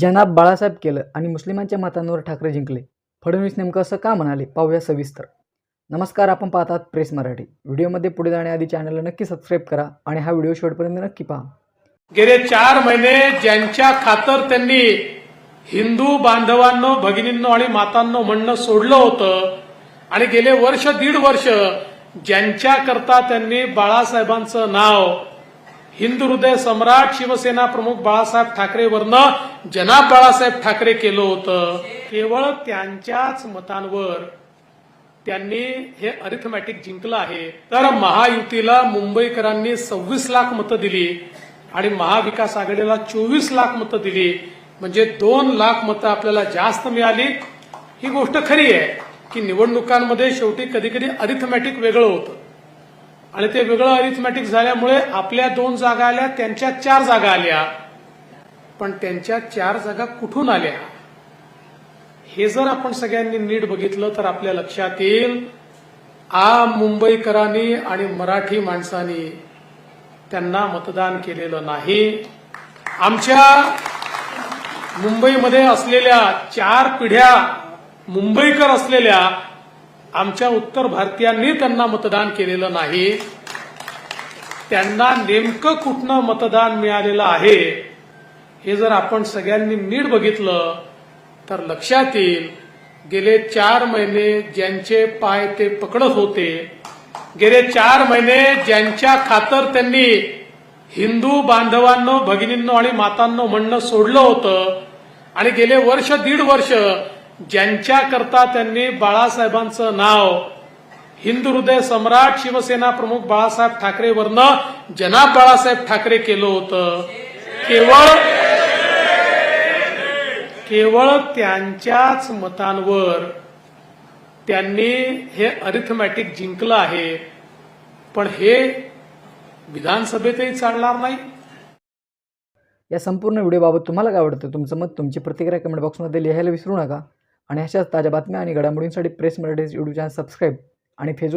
जनाब बाळासाहेब केलं आणि मुस्लिमांच्या मतांवर ठाकरे जिंकले. फडणवीस नेमकं असं का म्हणाले? पाहूया सविस्तर. नमस्कार आपण पाहतात प्रेस मराठी. व्हिडिओमध्ये पुढे जाण्याआधी चॅनलला नक्की सबस्क्राईब करा आणि हा व्हिडिओ शेवटपर्यंत नक्की पहा. गेले चार महिने ज्यांच्या खातर त्यांनी हिंदू बांधवांनो भगिनींनो आणि मातांनो म्हणणं सोडलं होतं आणि गेले वर्ष दीड वर्ष ज्यांच्या करता त्यांनी बाळासाहेबांचं नाव हिंदू हृदय सम्राट शिवसेना प्रमुख बाळासाहेब ठाकरेवरनं जनाब बाळासाहेब ठाकरे केलं होतं. केवळ त्यांच्याच मतांवर त्यांनी हे अरिथमॅटिक जिंकलं आहे. तर महायुतीला मुंबईकरांनी सव्वीस लाख मतं दिली आणि महाविकास आघाडीला चोवीस लाख मतं दिली. म्हणजे दोन लाख मतं आपल्याला जास्त मिळाली. ही गोष्ट खरी आहे की निवडणुकांमध्ये शेवटी कधी कधी अरिथमॅटिक वेगळं होतं. आणि ते वेगळं अरिथमॅटिक झाल्यामुळे आपल्या दोन जागा आल्या त्यांच्या चार जागा आल्या. पण त्यांच्या चार जागा कुठून आल्या? हे जर आपण सगळ्यांनी नीट बघितलं तर आपल्या लक्षात येईल आ मुंबईकरांनी आणि मराठी माणसांनी त्यांना मतदान केलेलं नाही. आमच्या मुंबईमध्ये असलेल्या चार पिढ्या मुंबईकर असलेल्या आमच्या उत्तर भारतीयांनी त्यांना मतदान केलेलं नाही. त्यांना नेमकं कुठनं मतदान मिळालेलं आहे हे जर आपण सगळ्यांनी नीट बघितलं तर लक्षात येईल गेले चार महिने ज्यांचे पाय ते पकडत होते गेले चार महिने ज्यांच्या खातर त्यांनी हिंदू बांधवांनो भगिनींनो आणि मातांनो म्हणणं सोडलं होतं आणि गेले वर्ष दीड वर्ष ज्यांच्या करता त्यांनी बाळासाहेबांचं नाव हिंदू हृदय सम्राट शिवसेना प्रमुख बाळासाहेब ठाकरेवरनं जनाब बाळासाहेब ठाकरे केलं होतं. केवळ केवळ त्यांच्याच मतांवर त्यांनी हे अरिथमॅटिक जिंकलं आहे पण हे विधानसभेतही चालणार नाही. या संपूर्ण व्हिडिओबाबत तुम्हाला काय वाटतं तुमचं मत तुमची प्रतिक्रिया कमेंट बॉक्समध्ये लिहायला विसरू नका. आणि अशाच ताज्या बातम्या आणि घडामोडींसाठी press Marathi's YouTube channel subscribe आणि फेसबुक